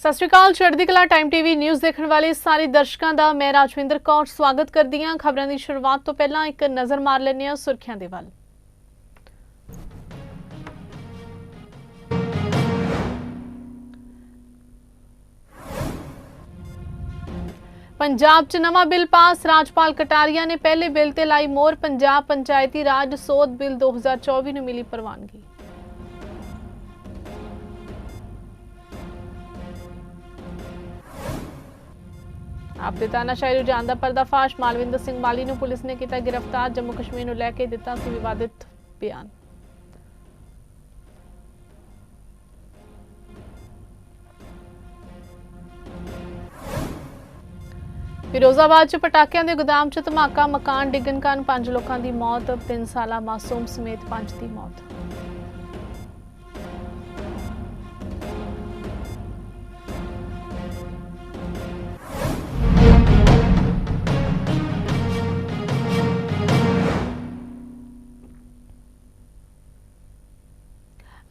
ਸਤਿ ਸ਼੍ਰੀ ਅਕਾਲ, ਚੜ੍ਹਦੀ ਕਲਾ ਟਾਈਮ ਟੀਵੀ ਨਿਊਜ਼ ਦੇਖਣ ਵਾਲੇ ਸਾਰੇ ਦਰਸ਼ਕਾਂ ਦਾ, ਮੈਂ ਰਾਜਵਿੰਦਰ ਕੌਰ ਸਵਾਗਤ ਕਰਦੀ ਹਾਂ। ਖਬਰਾਂ ਦੀ ਸ਼ੁਰੂਆਤ ਤੋਂ ਪਹਿਲਾਂ ਇੱਕ ਨਜ਼ਰ ਮਾਰ ਲੈਂਦੇ ਹਾਂ ਸੁਰਖੀਆਂ ਦੇ ਵੱਲ। ਪੰਜਾਬ 'ਚ ਨਵਾਂ ਬਿੱਲ ਪਾਸ, ਰਾਜਪਾਲ ਕਟਾਰੀਆ ਨੇ ਪਹਿਲੇ ਬਿੱਲ ਤੇ ਲਾਈ ਮੋਹਰ, ਪੰਜਾਬ ਪੰਚਾਇਤੀ ਰਾਜ ਸੋਧ ਬਿੱਲ 2024 ਨੂੰ ਮਿਲੀ ਪ੍ਰਵਾਨਗੀ। ਆਪਦੇ ਤਾਨਾਸ਼ਾਹੀ ਰੁਝਾਨ ਦਾ ਪਰਦਾਫਾਸ਼ ਮਾਲਵਿੰਦਰ ਸਿੰਘ ਮਾਲੀ ਨੂੰ ਪੁਲਿਸ ਨੇ ਕੀਤਾ ਗ੍ਰਿਫਤਾਰ। ਜੰਮੂ ਕਸ਼ਮੀਰ ਨੂੰ ਲੈ ਕੇ ਦਿੱਤਾ ਸੀ ਵਿਵਾਦਿਤ ਬਿਆਨ। ਫਿਰੋਜ਼ਾਬਾਦ 'ਚ ਪਟਾਕਿਆਂ ਦੇ ਗੋਦਾਮ 'ਚ ਧਮਾਕਾ। ਮਕਾਨ ਡਿੱਗਣ ਕਾਰਨ ਪੰਜ ਲੋਕਾਂ ਦੀ ਮੌਤ। 3 ਸਾਲਾ ਮਾਸੂਮ ਸਮੇਤ ਪੰਜ ਦੀ ਮੌਤ।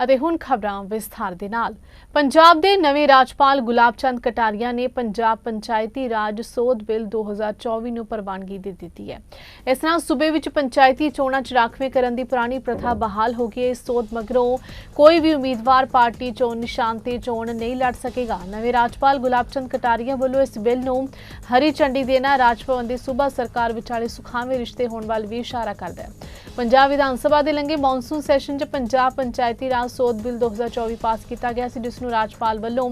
ਅਤੇ ਹੁਣ ਖਬਰਾਂ ਵਿਸਥਾਰ ਦੇ ਨਾਲ। ਪੰਜਾਬ ਦੇ ਨਵੇਂ ਰਾਜਪਾਲ ਗੁਲਾਬ ਚੰਦ ਕਟਾਰੀਆ ਨੇ ਪੰਜਾਬ ਪੰਚਾਇਤੀ ਰਾਜ ਸੋਧ ਬਿੱਲ 2024 ਨੂੰ ਪ੍ਰਵਾਨਗੀ ਦੇ ਦਿੱਤੀ ਹੈ। ਇਸ ਨਾਲ ਸੂਬੇ ਵਿੱਚ ਪੰਚਾਇਤੀ ਚੋਣਾਂ 'ਚ ਰਾਖਵੇਂ ਕਰਨ ਦੀ ਪੁਰਾਣੀ ਪ੍ਰਥਾ ਬਹਾਲ ਹੋ ਗਈ ਹੈ। ਇਸ ਸੋਧ ਮਗਰੋਂ ਕੋਈ ਵੀ ਉਮੀਦਵਾਰ ਪਾਰਟੀ ਚੋਣ ਨਿਸ਼ਾਨ ਤੇ ਚੋਣ ਨਹੀਂ ਲੜ ਸਕੇਗਾ। ਨਵੇਂ ਰਾਜਪਾਲ ਗੁਲਾਬ ਚੰਦ ਕਟਾਰੀਆ ਵੱਲੋਂ ਇਸ ਬਿੱਲ ਨੂੰ ਹਰੀ ਝੰਡੀ ਦੇਣਾ ਰਾਜ ਭਵਨ ਦੀ ਸੂਬਾ ਸਰਕਾਰ ਵਿਚਾਲੇ ਸੁਖਾਵੇਂ ਰਿਸ਼ਤੇ ਹੋਣ ਵੱਲ ਵੀ ਇਸ਼ਾਰਾ ਕਰਦਾ ਹੈ। ਪੰਜਾਬ ਵਿਧਾਨ ਸਭਾ ਦੇ ਲੰਗੇ ਮੌਨਸੂਨ ਸੈਸ਼ਨ 'ਚ ਪੰਜਾਬ ਪੰਚਾਇਤੀ ਰਾਜ ਸੋਧ ਬਿੱਲ 2024 ਪਾਸ ਕੀਤਾ ਗਿਆ ਸੀ, ਜਿਸ ਨੂੰ ਰਾਜਪਾਲ ਵੱਲੋਂ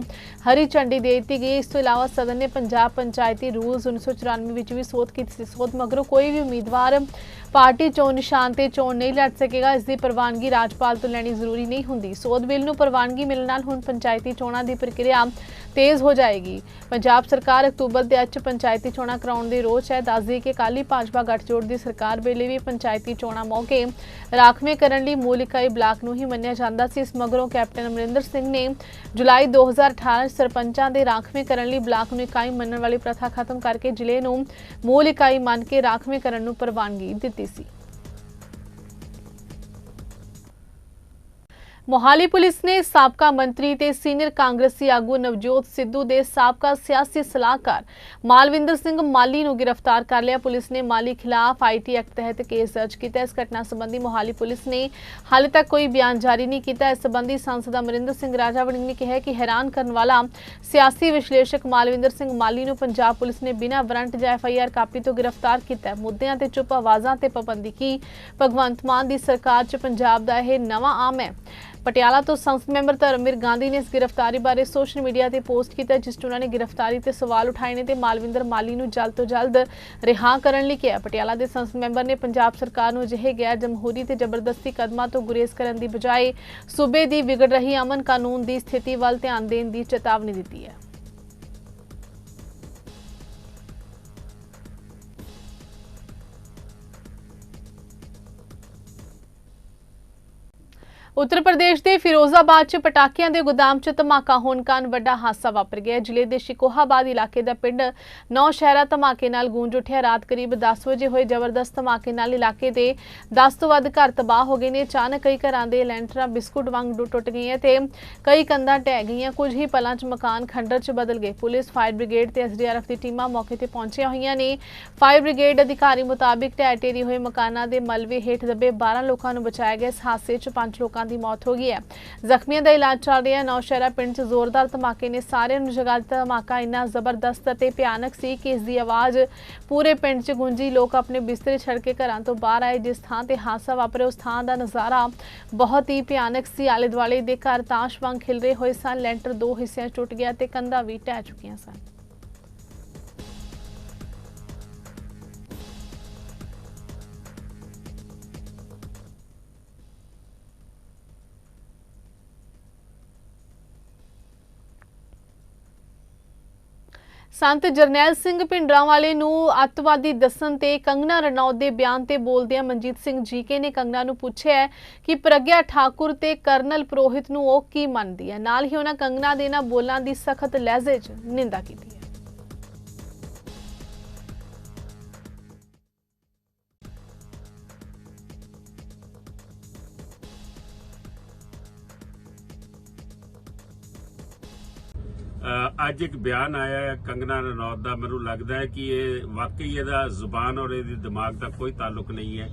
ਹਰੀ ਝੰਡੀ ਦੇ ਦਿੱਤੀ ਗਈ। ਇਸ ਤੋਂ ਇਲਾਵਾ ਸਦਨ ਨੇ ਪੰਜਾਬ ਪੰਚਾਇਤੀ ਰੂਲਸ 1994 ਵਿੱਚ ਵੀ ਸੋਧ ਕੀਤੀ ਸੀ। ਸੋਧ ਮਗਰੋਂ ਕੋਈ ਵੀ ਉਮੀਦਵਾਰ ਪਾਰਟੀ ਚੋਣ ਨਿਸ਼ਾਨ ਤੇ ਚੋਣ ਨਹੀਂ ਲੜ ਸਕੇਗਾ। ਇਸ ਦੀ ਪ੍ਰਵਾਨਗੀ ਰਾਜਪਾਲ ਤੋਂ ਲੈਣੀ ਜ਼ਰੂਰੀ ਨਹੀਂ ਹੁੰਦੀ। ਸੋਧ ਬਿੱਲ ਨੂੰ ਪ੍ਰਵਾਨਗੀ ਮਿਲਣ ਨਾਲ ਹੁਣ ਪੰਚਾਇਤੀ ਚੋਣਾਂ ਦੀ ਪ੍ਰਕਿਰਿਆ ਤੇਜ਼ ਹੋ ਜਾਏਗੀ। ਪੰਜਾਬ ਸਰਕਾਰ ਅਕਤੂਬਰ ਦੇ ਵਿੱਚ ਪੰਚਾਇਤੀ ਚੋਣਾਂ ਕਰਾਉਣ ਦੇ ਰੋਚ ਹੈ। ਦੱਸਦੀ ਕਿ ਕਾਲੀ ਭਾਜਪਾ ਗੱਠਜੋੜ ਦੀ ਸਰਕਾਰ ਵੇਲੇ ਵੀ ਪੰਚਾਇਤੀ ਚੋਣਾਂ ਮੌਕੇ ਰਾਖਵੇਂ ਕਰਨ ਲਈ ਮੂਲ ਇਕਾਈ ਬਲਾਕ ਨੂੰ ਹੀ ਮੰਨਿਆ ਜਾਂਦਾ ਸੀ ਇਸ ਮਗਰੋਂ ਕੈਪਟਨ ਅਮਰਿੰਦਰ ਸਿੰਘ ਨੇ ਜੁਲਾਈ 2018 ਸਰਪੰਚਾਂ ਦੇ ਰਾਖਵੇਂ ਕਰਨ ਲਈ ਬਲਾਕ ਨੂੰ ਇਕਾਈ ਮੰਨਣ ਵਾਲੀ ਪ੍ਰਥਾ ਖਤਮ ਕਰਕੇ ਜ਼ਿਲ੍ਹੇ ਨੂੰ ਮੂਲ ਇਕਾਈ ਮੰਨ ਕੇ ਰਾਖਵੇਂ ਕਰਨ ਨੂੰ ਪ੍ਰਵਾਨਗੀ ਦਿੱਤੀ ਸੀ। ਮੋਹਾਲੀ ਪੁਲਿਸ ਨੇ ਸਾਬਕਾ ਮੰਤਰੀ ਤੇ ਸੀਨੀਅਰ ਕਾਂਗਰਸੀ ਆਗੂ ਨਵਜੋਤ ਸਿੱਧੂ ਦੇ ਸਾਬਕਾ ਸਿਆਸੀ ਸਲਾਹਕਾਰ ਮਾਲਵਿੰਦਰ ਸਿੰਘ ਮਾਲੀ ਨੂੰ ਗ੍ਰਿਫਤਾਰ ਕਰ ਲਿਆ। ਪੁਲਿਸ ਨੇ ਮਾਲੀ ਖਿਲਾਫ ਆਈਟੀ ਐਕਟ ਤਹਿਤ ਕੇਸ ਦਰਜ ਕੀਤਾ। ਇਸ ਘਟਨਾ ਸੰਬੰਧੀ ਮੋਹਾਲੀ ਪੁਲਿਸ ਨੇ ਹਾਲੇ ਤੱਕ ਕੋਈ ਬਿਆਨ ਜਾਰੀ ਨਹੀਂ ਕੀਤਾ। ਇਸ ਸੰਬੰਧੀ ਸੰਸਦ ਅਮਰਿੰਦਰ ਸਿੰਘ ਰਾਜਾ ਵੜਿੰਗ ਨੇ ਕਿਹਾ ਕਿ ਹੈਰਾਨ ਕਰਨ ਵਾਲਾ ਸਿਆਸੀ ਵਿਸ਼ਲੇਸ਼ਕ ਮਾਲਵਿੰਦਰ ਸਿੰਘ ਮਾਲੀ ਨੂੰ ਪੰਜਾਬ ਪੁਲਿਸ ਨੇ ਬਿਨਾਂ ਵਾਰੰਟ ਜਾਂ ਐਫਆਈਆਰ ਕਾਪੀ ਤੋਂ ਗ੍ਰਿਫਤਾਰ ਕੀਤਾ। ਮੁੱਦਿਆਂ ਤੇ ਚੁੱਪ ਆਵਾਜ਼ਾਂ ਤੇ ਪਾਬੰਦੀ ਕੀ? ਭਗਵੰਤ ਮਾਨ ਦੀ ਸਰਕਾਰ 'ਚ ਪੰਜਾਬ ਦਾ ਇਹ ਨਵਾਂ ਆਮ ਹੈ। ਪਟਿਆਲਾ ਤੋਂ ਸੰਸਦ ਮੈਂਬਰ ਧਰਮਵੀਰ ਗਾਂਧੀ ਨੇ ਇਸ ਗ੍ਰਿਫਤਾਰੀ ਬਾਰੇ ਸੋਸ਼ਲ ਮੀਡੀਆ ਤੇ ਪੋਸਟ ਕੀਤਾ, ਜਿਸ 'ਚ ਉਹਨਾਂ ਨੇ ਗ੍ਰਿਫਤਾਰੀ ਤੇ ਸਵਾਲ ਉਠਾਏ ਨੇ ਤੇ ਮਾਲਵਿੰਦਰ ਮਾਲੀ ਨੂੰ ਜਲਦ ਤੋਂ ਜਲਦ ਰਿਹਾ ਕਰਨ ਲਈ ਕਿਹਾ। ਪਟਿਆਲਾ ਦੇ ਸੰਸਦ ਮੈਂਬਰ ਨੇ ਪੰਜਾਬ ਸਰਕਾਰ ਨੂੰ ਅਜਿਹੇ ਗੈਰ ਜਮਹੂਰੀ ਤੇ ਜ਼ਬਰਦਸਤੀ ਕਦਮਾਂ ਤੋਂ ਗੁਰੇਜ਼ ਕਰਨ ਦੀ ਬਜਾਏ ਸੂਬੇ ਦੀ ਵਿਗੜ ਰਹੀ ਅਮਨ ਕਾਨੂੰਨ ਦੀ ਸਥਿਤੀ ਵੱਲ ਧਿਆਨ ਦੇਣ ਦੀ ਚੇਤਾਵਨੀ ਦਿੱਤੀ ਹੈ। ਉੱਤਰ ਪ੍ਰਦੇਸ਼ ਦੇ ਫਿਰੋਜ਼ਾਬਾਦ 'ਚ ਪਟਾਕਿਆਂ ਦੇ ਗੋਦਾਮ 'ਚ ਧਮਾਕਾ ਹੋਣ ਕਾਰਨ ਵੱਡਾ ਹਾਦਸਾ ਵਾਪਰ ਗਿਆ। ਜ਼ਿਲ੍ਹੇ ਦੇ ਸ਼ਿਕੋਹਾਬਾਦ ਇਲਾਕੇ ਦਾ ਪਿੰਡ ਨੌ ਸ਼ਹਿਰਾ ਧਮਾਕੇ ਨਾਲ ਗੂੰਜ ਉੱਠਿਆ। ਰਾਤ ਕਰੀਬ 10 ਵਜੇ ਹੋਏ ਜ਼ਬਰਦਸਤ ਧਮਾਕੇ ਨਾਲ ਇਲਾਕੇ ਦੇ 10 ਤੋਂ ਵੱਧ ਘਰ ਤਬਾਹ ਹੋ ਗਏ ਨੇ। ਅਚਾਨਕ ਕਈ ਘਰਾਂ ਦੇ ਲੈਂਟਰਾਂ, ਬਿਸਕੁਟ ਵਾਂਗ ਡੁ- ਟੁੱਟ ਗਈਆਂ ਤੇ ਕਈ ਕੰਧਾਂ ਢਹਿ ਗਈਆਂ। ਕੁਝ ਹੀ ਪਲਾਂ 'ਚ ਮਕਾਨ ਖੰਡਰ 'ਚ ਬਦਲ ਗਏ। ਪੁਲਿਸ, ਫਾਇਰ ਬ੍ਰਿਗੇਡ ਤੇ ਐਸਡੀਆਰਐਫ ਦੀ ਟੀਮਾਂ ਮੌਕੇ ਤੇ ਪਹੁੰਚੀਆਂ ਹੋਈਆਂ ਨੇ। ਫਾਇਰ ਬ੍ਰਿਗੇਡ ਅਧਿਕਾਰੀ ਮੁਤਾਬਿਕ ਢਹਿ ਢੇਰੀ ਹੋਏ ਮਕਾਨਾਂ ਦੇ ਮਲਬੇ ਹੇਠ ਦੱਬੇ 12 ਲੋਕਾਂ ਨੂੰ ਬਚਾਇਆ ਗਿਆ। ਇਸ ਹਾਦਸੇ 'ਚ 5 ਲੋਕਾਂ ਦੀ ਮੌਤ ਹੋ ਗਈ ਹੈ। ਜ਼ਖਮੀਆਂ ਦਾ ਇਲਾਜ ਚੱਲ ਰਿਹਾ ਹੈ। ਨੌਸ਼ਹਿਰਾ ਪਿੰਡ 'ਚ ਜ਼ੋਰਦਾਰ ਧਮਾਕੇ ਨੇ ਸਾਰਿਆਂ ਨੂੰ ਜਗਾ ਦਿੱਤਾ ਧਮਾਕਾ ਇੰਨਾ ਜ਼ਬਰਦਸਤ ਅਤੇ ਭਿਆਨਕ ਸੀ ਕਿ ਇਸ ਦੀ ਆਵਾਜ਼ ਪੂਰੇ ਪਿੰਡ 'ਚ ਗੂੰਜੀ। ਲੋਕ ਆਪਣੇ ਬਿਸਤਰੇ ਛੱਡ ਕੇ ਘਰਾਂ ਤੋਂ ਬਾਹਰ ਆਏ। ਜਿਸ ਥਾਂ ਤੇ ਹਾਦਸਾ ਵਾਪਰਿਆ, ਉਸ ਥਾਂ ਦਾ ਨਜ਼ਾਰਾ ਬਹੁਤ ਹੀ ਭਿਆਨਕ ਸੀ। ਆਲੇ ਦੁਆਲੇ ਦੇ ਘਰ ਤਾਸ਼ ਵਾਂਗ ਖਿਲਰੇ ਹੋਏ ਸਨ। ਲੈਂਟਰ ਦੋ ਹਿੱਸਿਆਂ 'ਚ ਟੁੱਟ ਗਿਆ ਤੇ ਕੰਧਾਂ ਵੀ ਢਹਿ ਚੁੱਕੀਆਂ ਸਨ। ਸੰਤ ਜਰਨੈਲ ਸਿੰਘ ਭਿੰਡਰਾਂਵਾਲੇ ਨੂੰ ਅੱਤਵਾਦੀ ਦੱਸਣ ਤੇ ਕੰਗਨਾ ਰਣੌਤ ਦੇ ਬਿਆਨ ਤੇ ਬੋਲਦਿਆਂ ਮਨਜੀਤ ਸਿੰਘ ਜੀਕੇ ਨੇ ਕੰਗਨਾ ਨੂੰ ਪੁੱਛਿਆ ਕਿ ਪ੍ਰਗਿਆ ਠਾਕੁਰ ਤੇ ਕਰਨਲ ਪ੍ਰੋਹਿਤ ਨੂੰ ਉਹ ਕੀ ਮੰਨਦੀ ਹੈ। ਨਾਲ ਹੀ ਉਹਨਾਂ ਕੰਗਨਾ ਦੇ ਨਾਲ ਬੋਲਾਂ ਦੀ ਸਖਤ ਲਹਿਜ਼ੇ 'ਚ ਨਿੰਦਾ ਕੀਤੀ ਅੱਜ ਇੱਕ ਬਿਆਨ ਆਇਆ ਹੈ ਕੰਗਨਾ ਰਣੌਤ ਦਾ। ਮੈਨੂੰ ਲੱਗਦਾ ਹੈ ਕਿ ਇਹ ਵਾਕਈ ਇਹਦਾ ਜ਼ੁਬਾਨ ਔਰ ਇਹਦੇ ਦਿਮਾਗ ਦਾ ਕੋਈ ਤਾਲੁਕ ਨਹੀਂ ਹੈ।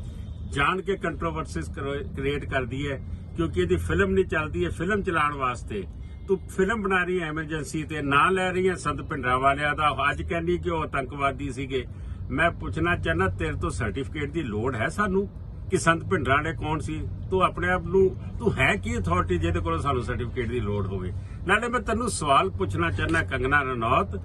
ਜਾਣ ਕੇ ਕੰਟਰੋਵਰਸੀਜ਼ ਕ੍ਰੀਏਟ ਕਰਦੀ ਹੈ, ਕਿਉਂਕਿ ਇਹਦੀ ਫਿਲਮ ਨਹੀਂ ਚੱਲਦੀ ਹੈ। ਫਿਲਮ ਚਲਾਉਣ ਵਾਸਤੇ ਤੂੰ ਫਿਲਮ ਬਣਾ ਰਹੀ ਹੈ ਐਮਰਜੈਂਸੀ ਤੇ, ਨਾਂ ਲੈ ਰਹੀ ਹੈ ਸੰਤ ਭਿੰਡਰਾਂ ਵਾਲਿਆਂ ਦਾ। ਅੱਜ ਕਹਿੰਦੀ ਕਿ ਉਹ ਆਤੰਕਵਾਦੀ ਸੀਗੇ। ਮੈਂ ਪੁੱਛਣਾ ਚਾਹਨਾ ਤੇਰੇ ਤੋਂ ਸਰਟੀਫਿਕੇਟ ਦੀ ਲੋੜ ਹੈ ਸਾਨੂੰ? ਕਿ ਸੰਤ ਭਿੰਡਰਾਂ ਕੌਣ ਸੀ? ਤੂੰ ਆਪਣੇ ਆਪ ਨੂੰ, ਤੂੰ ਹੈ ਕੀ ਅਥਾਰਟੀ ਜਿਹਦੇ ਕੋਲ ਸਾਨੂੰ ਸਰਟੀਫਿਕੇਟ ਦੀ ਲੋੜ ਹੋਵੇ? ਨਾਲੇ ਮੈਂ ਤੈਨੂੰ ਸਵਾਲ ਪੁੱਛਣਾ ਚਾਹਨਾ ਕੰਗਨਾ ਰਣੌਤ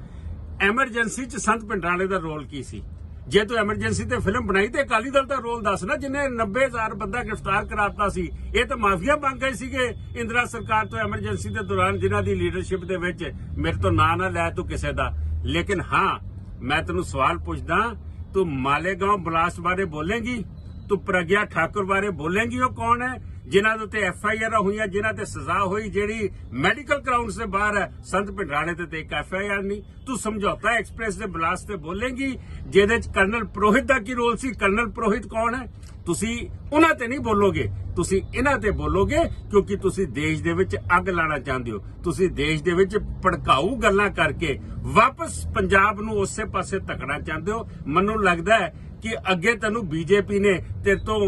ਐਮਰਜੈਂਸੀ ਚ ਸੰਤ ਭਿੰਡਰਾਲੇ ਦਾ ਰੋਲ ਕੀ ਸੀ? ਜੇ ਤੂੰ ਐਮਰਜੈਂਸੀ ਤੇ ਫਿਲਮ ਬਣਾਈ ਤੇ ਅਕਾਲੀ ਦਲ ਦਾ ਰੋਲ ਦੱਸ ਨਾ, ਜਿਨੇ 90000 ਬੰਦਾ ਗ੍ਰਿਫਤਾਰ ਕਰਾਤਾ ਸੀ, ਇਹ ਤਾਂ ਮਾਫੀਆ ਮੰਗ ਗਏ ਸੀਗੇ। ਇੰਦਰਾ ਸਰਕਾਰ ਤੋਂ ਐਮਰਜੈਂਸੀ ਦੇ ਦੌਰਾਨ ਜਿਨ੍ਹਾਂ ਦੀ ਲੀਡਰਸ਼ਿਪ ਦੇ ਵਿੱਚ ਮੇਰੇ ਤੋਂ ਨਾਂ ਨਾ ਲੈ ਤੂੰ ਕਿਸੇ ਦਾ। ਲੇਕਿਨ ਹਾਂ, ਮੈਂ ਤੈਨੂੰ ਸਵਾਲ ਪੁੱਛਦਾ, ਤੂੰ ਮਾਲੇਗਾਂਵ ਬਲਾਸਟ ਬਾਰੇ ਬੋਲੇਂਗੀ? ਤੂੰ ਪ੍ਰਗਿਆ ਠਾਕੁਰ ਬਾਰੇ ਬੋਲੇਂਗੀ ਉਹ ਕੌਣ ਹੈ? ਜਿਨ੍ਹਾਂ ਦੇ ਉੱਤੇ ਐਫ ਆਈ ਆਰ ਹੋਈਆਂ, ਜਿਨ੍ਹਾਂ ਤੇ ਸਜ਼ਾ ਹੋਈ, ਜਿਹੜੀ ਮੈਡੀਕਲ ਗਰਾਊਂਡਸ ਦੇ ਬਾਹਰ ਹੈ, ਸੰਤ ਭਿੰਡਰਾਣੇ ਤੇ ਤੇ ਇੱਕ ਐਫ ਆਈ ਆਰ ਨਹੀਂ। ਤੂੰ ਸਮਝੌਤਾ ਐਕਸਪ੍ਰੈਸ ਦੇ ਬਲਾਸਟ ਤੇ ਬੋਲੇਂਗੀ, ਜਿਹਦੇ ਚ ਕਰਨਲ ਪ੍ਰੋਹਿਤ ਦਾ ਕੀ ਰੋਲ ਸੀ? ਕਰਨਲ ਪ੍ਰੋਹਿਤ ਕੌਣ ਹੈ? ਤੁਸੀਂ ਉਹਨਾਂ ਤੇ ਨਹੀਂ ਬੋਲੋਗੇ। ਤੁਸੀਂ ਇਹਨਾਂ ਤੇ ਬੋਲੋਗੇ, ਕਿਉਂਕਿ ਤੁਸੀਂ ਦੇਸ਼ ਦੇ ਵਿੱਚ ਅੱਗ ਲਾਣਾ ਚਾਹੁੰਦੇ ਹੋ। ਤੁਸੀਂ ਦੇਸ਼ ਦੇ ਵਿੱਚ ਭੜਕਾਊ ਗੱਲਾਂ ਕਰਕੇ ਵਾਪਸ ਪੰਜਾਬ ਨੂੰ ਉਸੇ ਪਾਸੇ ਧੱਕਣਾ ਚਾਹੁੰਦੇ ਹੋ। ਮੈਨੂੰ ਲੱਗਦਾ ਹੈ ਕਿ ਅੱਗੇ ਤੈਨੂੰ ਬੀਜੇਪੀ ਨੇ ਤੇਰੇ ਤੋਂ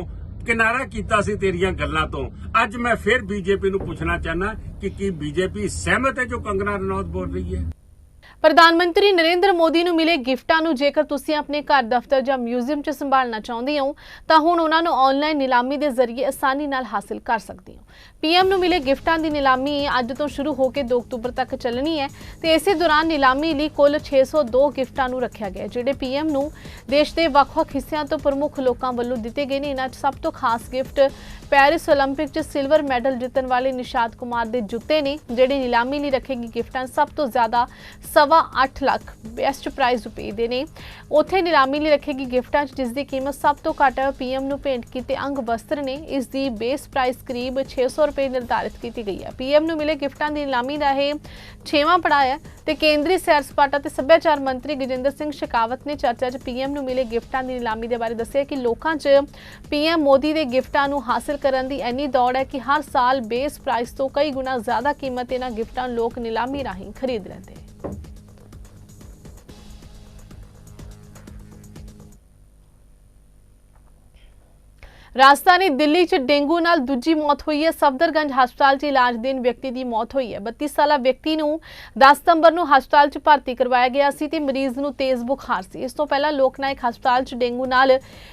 ਕਿਨਾਰਾ ਕੀਤਾ ਸੀ ਤੇਰੀਆਂ ਗੱਲਾਂ ਤੋਂ। ਅੱਜ ਮੈਂ ਫਿਰ ਬੀਜੇਪੀ ਨੂੰ ਪੁੱਛਣਾ ਚਾਹਨਾ ਕਿ ਕੀ ਬੀਜੇਪੀ ਸਹਿਮਤ ਹੈ ਜੋ ਕੰਗਨਾ ਰਣੌਤ ਬੋਲ ਰਹੀ ਹੈ? ਪ੍ਰਧਾਨ ਮੰਤਰੀ ਨਰਿੰਦਰ ਮੋਦੀ ਨੂੰ ਮਿਲੇ ਗਿਫਟਾਂ ਨੂੰ ਜੇਕਰ ਤੁਸੀਂ ਆਪਣੇ ਘਰ ਦਫ਼ਤਰ ਜਾਂ ਮਿਊਜ਼ੀਅਮ 'ਚ ਸੰਭਾਲਣਾ ਚਾਹੁੰਦੇ ਹੋ ਤਾਂ ਹੁਣ ਉਹਨਾਂ ਨੂੰ ਆਨਲਾਈਨ ਨਿਲਾਮੀ ਦੇ ਜ਼ਰੀਏ ਆਸਾਨੀ ਨਾਲ ਹਾਸਲ ਕਰ ਸਕਦੇ ਹੋ ਪੀਐਮ ਨੂੰ ਮਿਲੇ ਗਿਫਟਾਂ ਦੀ ਨਿਲਾਮੀ ਅੱਜ ਤੋਂ ਸ਼ੁਰੂ ਹੋ ਕੇ 2 ਅਕਤੂਬਰ ਤੱਕ ਚੱਲਣੀ ਹੈ ਤੇ ਇਸੇ ਦੌਰਾਨ ਨਿਲਾਮੀ ਲਈ ਕੁੱਲ 602 ਗਿਫਟਾਂ ਨੂੰ ਰੱਖਿਆ ਗਿਆ ਹੈ, ਜਿਹੜੇ ਪੀਐਮ ਨੂੰ ਦੇਸ਼ ਦੇ ਵੱਖ-ਵੱਖ ਹਿੱਸਿਆਂ ਤੋਂ ਪ੍ਰਮੁੱਖ ਲੋਕਾਂ ਵੱਲੋਂ ਦਿੱਤੇ ਗਏ ਨੇ ਇਹਨਾਂ 'ਚ ਸਭ ਤੋਂ ਖਾਸ ਗਿਫਟ ਪੈਰਿਸ 올림픽 'ਚ ਸਿਲਵਰ ਮੈਡਲ ਜਿੱਤਣ ਵਾਲੇ ਨਿਸ਼ਾਦ ਕੁਮਾਰ ਦੇ ਜੁੱਤੇ ਨੇ ਜਿਹੜੇ ਨਿਲਾਮੀ ਲਈ ਰੱਖੇਗੀ ਗਿਫਟਾਂ ਸਭ ਤੋਂ ਜ਼ਿਆਦਾ ਸਵਾ 8 ਲੱਖ ਬੈਸਟ ਪ੍ਰਾਈਜ਼ ਰੁਪਏ ਦੇ ਨੇ। ਉੱਥੇ ਨਿਲਾਮੀ ਲਈ ਰੱਖੇਗੀ ਗਿਫਟਾਂ 'ਚ ਜਿਸ ਦੀ ਕੀਮਤ ਸਭ ਤੋਂ ਘੱਟ ਪੀਐਮ ਨੂੰ ਭੇਂਟ ਕੀਤੇ ਅੰਗ ਵਸਤਰ ਨੇ। ਇਸ ਦੀ ਬੇਸ ਪ੍ਰਾਈਸ ਕਰੀਬ 600 ਰੁਪਏ ਨਿਰਧਾਰਿਤ ਕੀਤੀ ਗਈ ਹੈ। ਪੀਐਮ ਨੂੰ ਮਿਲੇ ਗਿਫਟਾਂ ਦੀ ਨਿਲਾਮੀ ਦਾ ਇਹ ਛੇਵਾਂ ਪੜਾਅ ਹੈ ਤੇ ਕੇਂਦਰੀ ਸੈਰ ਸਪਾਟਾ ਤੇ ਸੱਭਿਆਚਾਰ ਮੰਤਰੀ ਗਜਿੰਦਰ ਸਿੰਘ ਸ਼ੇਖਾਵਤ ਨੇ ਚਰਚਾ 'ਚ ਪੀਐਮ ਨੂੰ ਮਿਲੇ ਗਿਫਟਾਂ ਦੀ ਨਿਲਾਮੀ ਦੇ ਬਾਰੇ ਦੱਸਿਆ ਕਿ ਲੋਕਾਂ 'ਚ ਪੀਐਮ ਮੋਦੀ ਦੇ ਗਿਫਟਾਂ ਨੂੰ ਹਾਸਲ ਕਰਨ ਦੀ ਇੰਨੀ ਦੌੜ ਹੈ ਕਿ ਹਰ ਸਾਲ ਬੇਸ ਪ੍ਰਾਈਸ ਤੋਂ ਕਈ ਗੁਣਾ ਜ਼ਿਆਦਾ ਕੀਮਤ ਇਹਨਾਂ ਗਿਫਟਾਂ ਲੋਕ ਨਿਲਾਮੀ ਰਾਹੀਂ ਖਰੀਦ ਲੈਂਦੇ ਰਾਜਧਾਨੀ ਦਿੱਲੀ 'ਚ ਡੇਂਗੂ ਨਾਲ ਦੂਜੀ ਮੌਤ ਹੋਈ ਹੈ। ਸਫਦਰਗੰਜ ਹਸਪਤਾਲ 'ਚ ਇਲਾਜ ਦੇਣ ਵਿਅਕਤੀ ਦੀ ਮੌਤ ਹੋਈ ਹੈ। 32 ਸਾਲਾ ਵਿਅਕਤੀ ਨੂੰ 10 ਸਤੰਬਰ ਨੂੰ ਹਸਪਤਾਲ 'ਚ ਭਰਤੀ ਕਰਵਾਇਆ ਗਿਆ ਸੀ ਤੇ ਮਰੀਜ਼ ਨੂੰ ਤੇਜ਼ ਬੁਖਾਰ ਸੀ। ਇਸ ਤੋਂ ਪਹਿਲਾਂ ਲੋਕਨਾਇਕ ਹਸਪਤਾਲ 'ਚ ਡੇਂਗੂ ਨਾਲ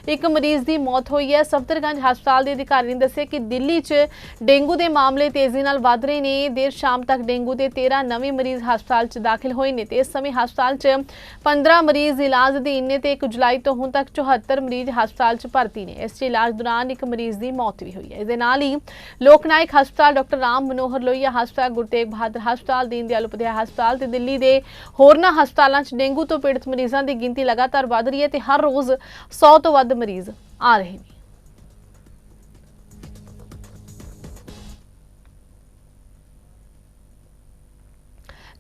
ਇੱਕ ਮਰੀਜ਼ ਦੀ ਮੌਤ ਹੋਈ ਹੈ। ਸਫਦਰਗੰਜ ਹਸਪਤਾਲ ਦੇ ਅਧਿਕਾਰੀ ਨੇ ਦੱਸਿਆ ਕਿ ਦਿੱਲੀ 'ਚ ਡੇਂਗੂ ਦੇ ਮਾਮਲੇ ਤੇਜ਼ੀ ਨਾਲ ਵੱਧ ਰਹੇ ਨੇ। ਦੇਰ ਸ਼ਾਮ ਤੱਕ ਡੇਂਗੂ ਦੇ 13 ਨਵੇਂ ਮਰੀਜ਼ ਹਸਪਤਾਲ 'ਚ ਦਾਖਲ ਹੋਏ ਨੇ ਤੇ ਇਸ ਸਮੇਂ ਹਸਪਤਾਲ 'ਚ 15 ਮਰੀਜ਼ ਇਲਾਜ ਅਧੀਨ ਨੇ ਤੇ 1 ਜੁਲਾਈ ਤੋਂ ਹੁਣ ਤੱਕ 74 ਮਰੀਜ਼ ਹਸਪਤਾਲ 'ਚ ਭਰਤੀ ਨੇ। ਇਸ 'ਚ ਇਲਾਜ ਦੌਰਾਨ ਇੱਕ ਮਰੀਜ਼ ਦੀ ਮੌਤ ਵੀ ਹੋਈ ਹੈ। ਇਸ ਦੇ ਨਾਲ ਹੀ ਲੋਕਨਾਇਕ ਹਸਪਤਾਲ ਡਾਕਟਰ ਰਾਮ ਮਨੋਹਰ ਲੋਹੀਆ ਹਸਪਤਾਲ ਗੁਰਤੇਗ ਬਹਾਦਰ ਹਸਪਤਾਲ, ਦੀਨ ਦਿਆਲ ਉਪਧਿਆਇ ਹਸਪਤਾਲ ਤੇ ਦਿੱਲੀ ਦੇ ਹੋਰਨਾਂ ਹਸਪਤਾਲਾਂ 'ਚ ਡੇਂਗੂ ਤੋਂ ਪੀੜਤ ਮਰੀਜ਼ਾਂ ਦੀ ਗਿਣਤੀ ਲਗਾਤਾਰ ਵਧ ਰਹੀ ਹੈ ਤੇ ਹਰ ਰੋਜ਼ 100 ਤੋਂ ਵੱਧ ਮਰੀਜ਼ ਆ ਰਹੇ ਨੇ।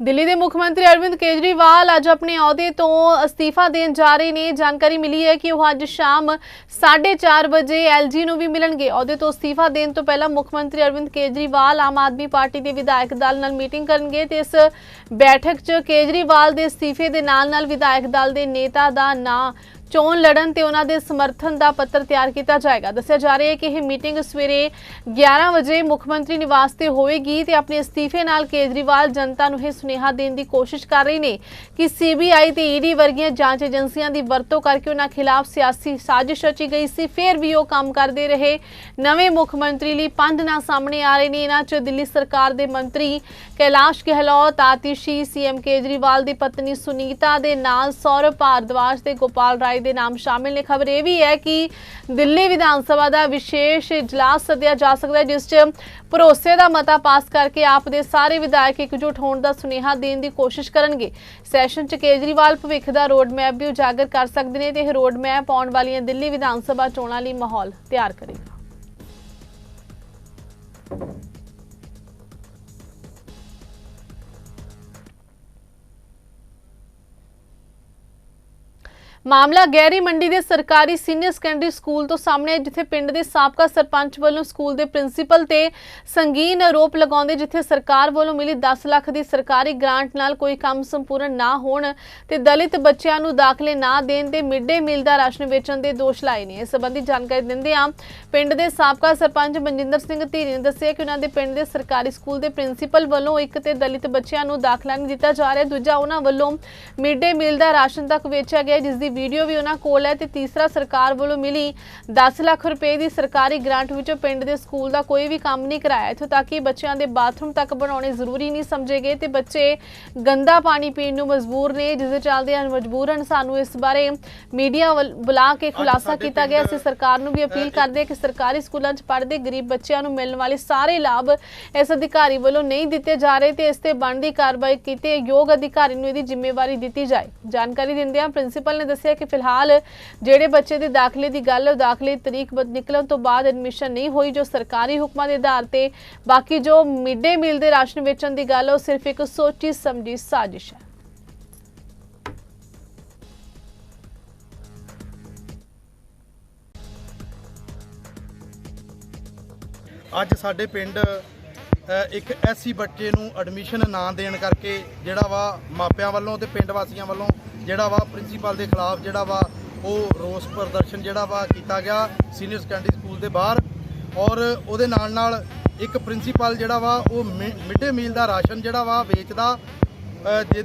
ਦਿੱਲੀ ਦੇ ਮੁੱਖ ਮੰਤਰੀ ਅਰਵਿੰਦ ਕੇਜਰੀਵਾਲ ਅੱਜ ਆਪਣੇ ਅਹੁਦੇ ਤੋਂ ਅਸਤੀਫਾ ਦੇਣ ਜਾ ਰਹੇ ਨੇ। ਜਾਣਕਾਰੀ ਮਿਲੀ ਹੈ ਕਿ ਉਹ ਅੱਜ ਸ਼ਾਮ 4:30 ਵਜੇ ਐਲਜੀ ਨੂੰ ਵੀ ਮਿਲਣਗੇ। ਅਹੁਦੇ ਤੋਂ ਅਸਤੀਫਾ ਦੇਣ ਤੋਂ ਪਹਿਲਾਂ ਮੁੱਖ ਮੰਤਰੀ ਅਰਵਿੰਦ ਕੇਜਰੀਵਾਲ ਆਮ ਆਦਮੀ ਪਾਰਟੀ ਦੇ ਵਿਧਾਇਕ ਦਲ ਨਾਲ ਮੀਟਿੰਗ ਕਰਨਗੇ ਤੇ ਇਸ ਬੈਠਕ 'ਚ ਕੇਜਰੀਵਾਲ ਦੇ ਅਸਤੀਫੇ ਦੇ ਨਾਲ-ਨਾਲ ਵਿਧਾਇਕ ਦਲ ਦੇ ਨੇਤਾ ਦਾ ਨਾਂ ਚੋਣ ਲੜਨ ਤੇ ਉਹਨਾਂ ਦੇ ਸਮਰਥਨ ਦਾ ਪੱਤਰ ਤਿਆਰ ਕੀਤਾ ਜਾਏਗਾ। ਦੱਸਿਆ ਜਾ ਰਿਹਾ ਹੈ ਕਿ ਇਹ ਮੀਟਿੰਗ ਸਵੇਰੇ 11 ਵਜੇ ਮੁੱਖ ਮੰਤਰੀ ਨਿਵਾਸ ਤੇ ਹੋਵੇਗੀ ਤੇ ਆਪਣੇ ਅਸਤੀਫੇ ਨਾਲ ਕੇਜਰੀਵਾਲ ਜਨਤਾ ਨੂੰ ਇਹ ਸੁਨੇਹਾ ਦੇਣ ਦੀ ਕੋਸ਼ਿਸ਼ ਕਰ ਰਹੇ ਨੇ ਕਿ ਸੀਬੀਆਈ ਤੇ ਈਡੀ ਵਰਗੀਆਂ ਜਾਂਚ ਏਜੰਸੀਆਂ ਦੀ ਵਰਤੋਂ ਕਰਕੇ ਉਹਨਾਂ ਖਿਲਾਫ ਸਿਆਸੀ ਸਾਜ਼ਿਸ਼ ਰਚੀ ਗਈ ਸੀ। ਫਿਰ ਵੀ ਉਹ ਕੰਮ ਕਰਦੇ ਰਹੇ। ਨਵੇਂ ਮੁੱਖ ਮੰਤਰੀ ਲਈ ਪੰਧ ਨਾ ਸਾਹਮਣੇ ਆ ਰਹੇ ਨੇ। ਇਹਨਾਂ 'ਚ ਦਿੱਲੀ ਸਰਕਾਰ ਦੇ ਮੰਤਰੀ ਕੈਲਾਸ਼ ਗਹਿਲੋਤ, ਆਤਿਸ਼ੀ ਸੀਐਮ ਕੇਜਰੀਵਾਲ ਦੀ ਪਤਨੀ ਸੁਨੀਤਾ ਦੇ ਨਾਲ ਸੌਰਵ ਭਾਰਦਵਾਜ ਤੇ ਗੋਪਾਲ ਰਾਏ ਦੇ ਨਾਮ ਸ਼ਾਮਿਲ ਨੇ। ਖਬਰ ਇਹ ਵੀ ਹੈ ਕਿ ਦਿੱਲੀ ਵਿਧਾਨ ਸਭਾ ਦਾ ਵਿਸ਼ੇਸ਼ ਇਜਲਾਸ ਸੱਦਿਆ ਜਾ ਸਕਦਾ ਹੈ, ਜਿਸ 'ਚ ਭਰੋਸੇ ਦਾ ਮਤਾ ਪਾਸ ਕਰਕੇ ਆਪ ਦੇ ਸਾਰੇ ਵਿਧਾਇਕ ਇਕਜੁੱਟ ਹੋਣ ਦਾ ਸੁਨੇਹਾ ਦੇਣ ਦੀ ਕੋਸ਼ਿਸ਼ ਕਰਨਗੇ। ਸੈਸ਼ਨ 'ਚ ਕੇਜਰੀਵਾਲ ਭਵਿੱਖ ਦਾ ਰੋਡ ਮੈਪ ਵੀ ਉਜਾਗਰ ਕਰ ਸਕਦੇ ਨੇ ਤੇ ਇਹ ਰੋਡ ਮੈਪ ਆਉਣ ਵਾਲੀਆਂ ਦਿੱਲੀ ਵਿਧਾਨ ਸਭਾ ਚੋਣਾਂ ਲਈ ਮਾਹੌਲ ਤਿਆਰ ਕਰੇਗਾ। ਮਾਮਲਾ ਗੈਰੀ ਮੰਡੀ ਦੇ ਸਰਕਾਰੀ ਸੀਨੀਅਰ ਸੈਕੰਡਰੀ ਸਕੂਲ ਤੋਂ ਸਾਹਮਣੇ ਹੈ, ਜਿੱਥੇ ਪਿੰਡ ਦੇ ਸਾਬਕਾ ਸਰਪੰਚ ਵੱਲੋਂ ਸਕੂਲ ਦੇ ਪ੍ਰਿੰਸੀਪਲ ਤੇ ਸੰਗੀਨ ਆਰੋਪ ਲਗਾਉਂਦੇ ਜਿੱਥੇ ਸਰਕਾਰ ਵੱਲੋਂ ਮਿਲੀ 10 ਲੱਖ ਦੀ ਸਰਕਾਰੀ ਗ੍ਰਾਂਟ ਨਾਲ ਕੋਈ ਕੰਮ ਸੰਪੂਰਨ ਨਾ ਹੋਣ ਤੇ ਦਲਿਤ ਬੱਚਿਆਂ ਨੂੰ ਦਾਖਲੇ ਨਾ ਦੇਣ ਤੇ ਮਿਡ ਡੇ ਮੀਲ ਦਾ ਰਾਸ਼ਨ ਵੇਚਣ ਦੇ ਦੋਸ਼ ਲਾਏ ਨੇ। ਇਸ ਸੰਬੰਧੀ ਜਾਣਕਾਰੀ ਦਿੰਦੇ ਆ ਪਿੰਡ ਦੇ ਸਾਬਕਾ ਸਰਪੰਚ ਮਨਜਿੰਦਰ ਸਿੰਘ ਧੀਰੀ ਨੇ ਦੱਸਿਆ ਕਿ ਉਹਨਾਂ ਦੇ ਪਿੰਡ ਦੇ ਸਰਕਾਰੀ ਸਕੂਲ ਦੇ ਪ੍ਰਿੰਸੀਪਲ ਵੱਲੋਂ ਇੱਕ ਤੇ ਦਲਿਤ ਬੱਚਿਆਂ ਨੂੰ ਦਾਖਲਾ ਨਹੀਂ ਦਿੱਤਾ ਜਾ ਰਿਹਾ ਦੂਜਾ ਉਹਨਾਂ ਵੱਲੋਂ ਮਿਡ ਡੇ ਮੀਲ ਦਾ ਰਾਸ਼ਨ ਤੱਕ ਵੇਚਿਆ ਗਿਆ ਜਿਸ ਦੀ ਵੀਡੀਓ ਵੀ ਉਹਨਾਂ ਕੋਲ ਹੈ ਤੇ ਤੀਸਰਾ ਸਰਕਾਰ ਵੱਲੋਂ ਮਿਲੀ 10 ਲੱਖ ਰੁਪਏ ਦੀ ਸਰਕਾਰੀ ਗ੍ਰਾਂਟ ਵਿੱਚੋਂ ਪਿੰਡ ਦੇ ਸਕੂਲ ਦਾ ਕੋਈ ਵੀ ਕੰਮ ਨਹੀਂ ਕਰਾਇਆ ਇੱਥੋਂ ਤੱਕ ਕਿ ਬੱਚਿਆਂ ਦੇ ਬਾਥਰੂਮ ਤੱਕ ਬਣਾਉਣੇ ਜ਼ਰੂਰੀ ਨਹੀਂ ਸਮਝੇ ਗਏ ਤੇ ਬੱਚੇ ਗੰਦਾ ਪਾਣੀ ਪੀਣ ਨੂੰ ਮਜਬੂਰ ਨੇ ਜਿਸ ਦੇ ਚੱਲਦੇ ਹਨ ਮਜਬੂਰਨ ਸਾਨੂੰ ਇਸ ਬਾਰੇ ਮੀਡੀਆ ਬੁਲਾ ਕੇ ਖੁਲਾਸਾ ਕੀਤਾ ਗਿਆ। ਅਸੀਂ ਸਰਕਾਰ ਨੂੰ ਵੀ ਅਪੀਲ ਕਰਦੇ ਹਾਂ ਕਿ ਸਰਕਾਰੀ ਸਕੂਲਾਂ 'ਚ ਪੜ੍ਹਦੇ ਗਰੀਬ ਬੱਚਿਆਂ ਨੂੰ ਮਿਲਣ ਵਾਲੇ ਸਾਰੇ ਲਾਭ ਇਸ ਅਧਿਕਾਰੀ ਵੱਲੋਂ ਨਹੀਂ ਦਿੱਤੇ ਜਾ ਰਹੇ ਤੇ ਇਸ ਤੇ ਬਣਦੀ ਕਾਰਵਾਈ ਕੀਤੇ ਯੋਗ ਅਧਿਕਾਰੀ ਨੂੰ ਇਹਦੀ ਜ਼ਿੰਮੇਵਾਰੀ ਦਿੱਤੀ ਜਾਏ। ਜਾਣਕਾਰੀ ਦਿੰਦਿਆਂ ਪ੍ਰਿੰਸੀਪਲ ਨੇ ਦੱਸਿਆ ਕਿ ਫਿਲਹਾਲ ਜਿਹੜੇ ਬੱਚੇ ਦੇ ਦਾਖਲੇ ਦੀ ਗੱਲ, ਦਾਖਲੇ ਦੀ ਤਰੀਕ ਨਿਕਲਣ ਤੋਂ ਬਾਅਦ ਐਡਮਿਸ਼ਨ ਨਹੀਂ ਹੋਈ, ਜੋ ਸਰਕਾਰੀ ਹੁਕਮਾਂ ਦੇ ਆਧਾਰ ਤੇ ਬਾਕੀ ਜੋ ਮਿਡ ਮੀਲ ਦੇ ਰਾਸ਼ਨ ਵੇਚਣ ਦੀ ਗੱਲ, ਉਹ ਸਿਰਫ ਇੱਕ ਸੋਚੀ ਸਮਝੀ ਸਾਜ਼ਿਸ਼ ਹੈ। ਅੱਜ ਸਾਡੇ ਪਿੰਡ ਇੱਕ ਐਸੀ ਬੱਚੇ ਨੂੰ ਐਡਮਿਸ਼ਨ ਨਾ ਦੇਣ ਕਰਕੇ ਜਿਹੜਾ ਵਾ ਮਾਪਿਆਂ ਵੱਲੋਂ ਤੇ ਪਿੰਡ ਵਾਸੀਆਂ ਵੱਲੋਂ ਜਿਹੜਾ ਵਾ ਪ੍ਰਿੰਸੀਪਲ ਦੇ ਖਿਲਾਫ ਜਿਹੜਾ ਵਾ ਉਹ ਰੋਸ ਪ੍ਰਦਰਸ਼ਨ ਜਿਹੜਾ ਵਾ ਕੀਤਾ ਗਿਆ ਸੀਨੀਅਰ ਸੈਕੰਡਰੀ ਸਕੂਲ ਦੇ ਬਾਹਰ ਔਰ ਉਹਦੇ ਨਾਲ ਨਾਲ ਇੱਕ ਪ੍ਰਿੰਸੀਪਲ ਜਿਹੜਾ ਵਾ ਉਹ ਮਿਡ ਡੇ ਮੀਲ ਦਾ ਰਾਸ਼ਨ ਜਿਹੜਾ ਵਾ ਵੇਚਦਾ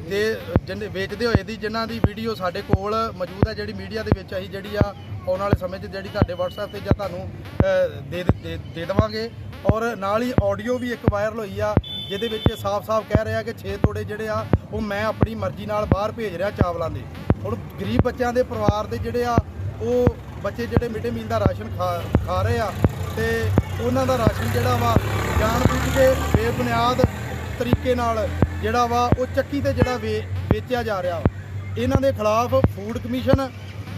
ਦੇ ਜਿਹਨੇ ਵੇਚਦੇ ਹੋਏ ਦੀ ਜਿਨ੍ਹਾਂ ਦੀ ਵੀਡੀਓ ਸਾਡੇ ਕੋਲ ਮੌਜੂਦ ਹੈ ਜਿਹੜੀ ਮੀਡੀਆ ਦੇ ਵਿੱਚ ਅਸੀਂ ਜਿਹੜੀ ਆ ਆਉਣ ਵਾਲੇ ਸਮੇਂ 'ਚ ਜਿਹੜੀ ਤੁਹਾਡੇ WhatsApp ਤੇ ਜਾਂ ਤੁਹਾਨੂੰ ਅ, ਦੇ ਦੇ ਦੇ ਦੇਵਾਂਗੇ ਔਰ ਨਾਲ ਹੀ ਆਡੀਓ ਵੀ ਇੱਕ ਵਾਇਰਲ ਹੋਈ ਆ ਜਿਹਦੇ ਵਿੱਚ ਸਾਫ਼-ਸਾਫ਼ ਕਹਿ ਰਿਹਾ ਕਿ 6 ਤੋੜੇ ਜਿਹੜੇ ਆ, ਉਹ ਮੈਂ ਆਪਣੀ ਮਰਜ਼ੀ ਨਾਲ ਬਾਹਰ ਭੇਜ ਰਿਹਾ ਚਾਵਲਾਂ ਦੇ। ਹੁਣ ਗਰੀਬ ਬੱਚਿਆਂ ਦੇ ਪਰਿਵਾਰ ਦੇ ਜਿਹੜੇ ਆ, ਉਹ ਬੱਚੇ ਜਿਹੜੇ ਮਿਡ ਡੇ ਮੀਲ ਦਾ ਰਾਸ਼ਨ ਖਾ ਖਾ ਰਹੇ ਆ ਤੇ ਉਹਨਾਂ ਦਾ ਰਾਸ਼ਨ ਜਿਹੜਾ ਵਾ ਜਾਣ ਬੁੱਝ ਕੇ ਬੇਬੁਨਿਆਦ ਤਰੀਕੇ ਨਾਲ ਜਿਹੜਾ ਵਾ, ਉਹ ਚੱਕੀ ਤੇ ਜਿਹੜਾ ਵੇ- ਵੇਚਿਆ ਜਾ ਰਿਹਾ। ਵਾ ਇਹਨਾਂ ਦੇ ਖਿਲਾਫ ਫੂਡ ਕਮਿਸ਼ਨ,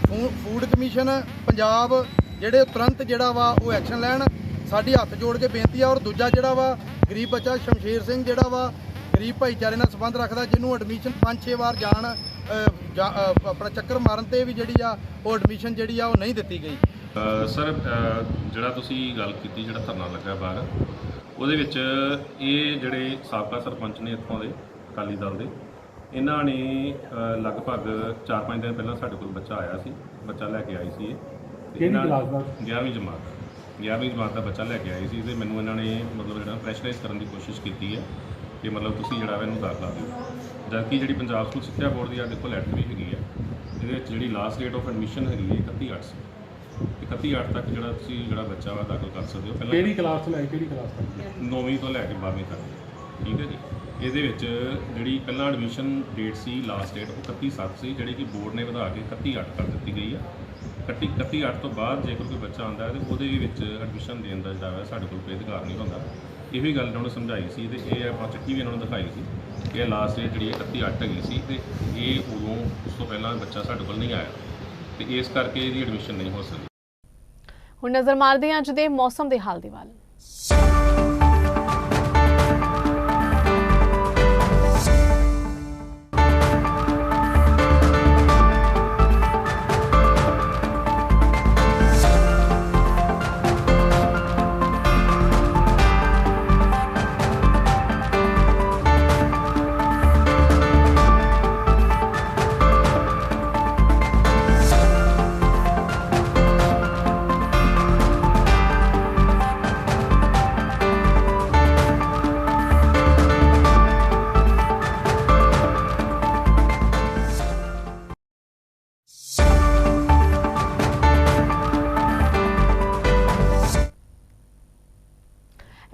ਫੂ- ਫੂਡ ਕਮਿਸ਼ਨ, ਪੰਜਾਬ ਜਿਹੜੇ ਤੁਰੰਤ ਜਿਹੜਾ ਵਾ, ਉਹ ਐਕਸ਼ਨ ਲੈਣ ਸਾਡੀ ਹੱਥ ਜੋੜ ਕੇ ਬੇਨਤੀ ਆ ਔਰ ਦੂਜਾ ਜਿਹੜਾ ਵਾ ਗਰੀਬ ਬੱਚਾ ਸ਼ਮਸ਼ੇਰ ਸਿੰਘ ਜਿਹੜਾ ਵਾ ਗਰੀਬ ਭਾਈਚਾਰੇ ਨਾਲ ਸੰਬੰਧ ਰੱਖਦਾ ਜਿਹਨੂੰ ਐਡਮਿਸ਼ਨ 5-6 ਵਾਰ ਜਾਣ ਆਪਣਾ ਚੱਕਰ ਮਾਰਨ ਤੇ ਵੀ ਜਿਹੜੀ ਆ ਉਹ ਐਡਮਿਸ਼ਨ ਜਿਹੜੀ ਆ ਉਹ ਨਹੀਂ ਦਿੱਤੀ ਗਈ ਸਰ ਜਿਹੜਾ ਤੁਸੀਂ ਗੱਲ ਕੀਤੀ ਜਿਹੜਾ ਧਰਨਾ ਲੱਗਾ ਬਾਹਰ ਉਹਦੇ ਵਿੱਚ ਇਹ ਜਿਹੜੇ ਸਾਬਕਾ ਸਰਪੰਚ ਨੇ ਇੱਥੋਂ ਦੇ ਅਕਾਲੀ ਦਲ ਦੇ ਇਹਨਾਂ ਨੇ ਲਗਭਗ 4-5 ਦਿਨ ਪਹਿਲਾਂ ਸਾਡੇ ਕੋਲ ਬੱਚਾ ਆਇਆ ਸੀ ਬੱਚਾ ਲੈ ਕੇ ਆਈ ਸੀ ਇਹ ਕਿਹੜੀ ਇਹਨਾਂ- ਕਲਾਸ ਦਾ? 11ਵੀਂ ਜਮਾਤ 11ਵੀਂ ਜਮਾਤ ਦਾ ਬੱਚਾ ਲੈ ਕੇ ਆਈ ਸੀ ਤੇ ਮੈਨੂੰ ਇਹਨਾਂ ਨੇ ਮਤਲਬ ਜਿਹੜਾ ਪ੍ਰੈਸ਼ਰਾਈਜ਼ ਕਰਨ ਦੀ ਕੋਸ਼ਿਸ਼ ਕੀਤੀ ਹੈ ਕਿ ਮਤਲਬ ਤੁਸੀਂ ਜਿਹੜਾ ਇਹਨੂੰ ਦਾਖਲਾ ਦਿਓ। ਜਦਕਿ ਜਿਹੜੀ ਪੰਜਾਬ ਸਕੂਲ ਸਿੱਖਿਆ ਬੋਰਡ ਦੀ ਆ ਦੇਖੋ ਲੈਟਰ ਵੀ ਹੈਗੀ ਹੈ ਇਹਦੇ ਵਿੱਚ ਜਿਹੜੀ ਲਾਸਟ ਡੇਟ ਆਫ ਐਡਮਿਸ਼ਨ ਹੈਗੀ ਹੈ 31 8 ਸੀ। 31 8 ਤੱਕ ਜਿਹੜਾ ਤੁਸੀਂ ਜਿਹੜਾ ਬੱਚਾ ਵਾ ਦਾਖਲ ਕਰ ਸਕਦੇ ਹੋ। ਕਿਹੜੀ ਕਲਾਸ ਤੋਂ ਲੈ ਕੇ ਕਿਹੜੀ ਕਲਾਸ ਤੱਕ? 9ਵੀਂ ਤੋਂ ਲੈ ਕੇ 12ਵੀਂ ਤੱਕ। ਠੀਕ ਹੈ ਜੀ? ਇਹਦੇ ਵਿੱਚ ਜਿਹੜੀ ਪਹਿਲਾਂ ਐਡਮਿਸ਼ਨ ਡੇਟ ਸੀ ਲਾਸਟ ਡੇਟ ਉਹ 31 7 ਸੀ ਜਿਹੜੀ ਕਿ ਬੋਰਡ ਨੇ ਵਧਾ ਕੇ 31 8 ਕਰ ਦਿੱਤੀ ਗਈ ਆ। 31 31 8 ਤੋਂ ਬਾਅਦ ਜੇਕਰ ਕੋਈ ਬੱਚਾ ਆਉਂਦਾ ਹੈ ਤੇ ਉਹਦੇ ਵਿੱਚ ਐਡਮਿਸ਼ਨ ਦੇਣ ਦਾ ਜਿਹੜਾ ਹੈ ਸਾਡੇ ਕੋਲ ਕੋਈ ਅਧਿਕਾਰ ਨਹੀਂ ਹੁੰਦਾ। ਇਹ ਵੀ ਗੱਲ ਉਹਨਾਂ ਨੂੰ ਸਮਝਾਈ ਸੀ ਤੇ ਇਹ ਆਪਾਂ ਚੱਕੀ ਵੀ ਇਹਨਾਂ ਨੂੰ ਦਿਖਾਈ ਸੀ। ਕਿ ਇਹ ਲਾਸਟ ਡੇਟ ਜਿਹੜੀ ਹੈ 31 8 ਹੈਗੀ ਸੀ ਤੇ ਇਹ ਉਦੋਂ ਉਸ ਤੋਂ ਪਹਿਲਾਂ ਬੱਚਾ ਸਾਡੇ ਕੋਲ ਨਹੀਂ ਆਇਆ ਤੇ ਇਸ ਕਰਕੇ ਇਹਦੀ ਐਡਮਿਸ਼ਨ ਨਹੀਂ ਹੋ ਸਕੀ। ਹੁਣ ਨਜ਼ਰ ਮਾਰਦੇ ਹਾਂ ਅੱਜ ਦੇ ਮੌਸਮ ਦੇ ਹਾਲ ਦੀ ਵੱਲ।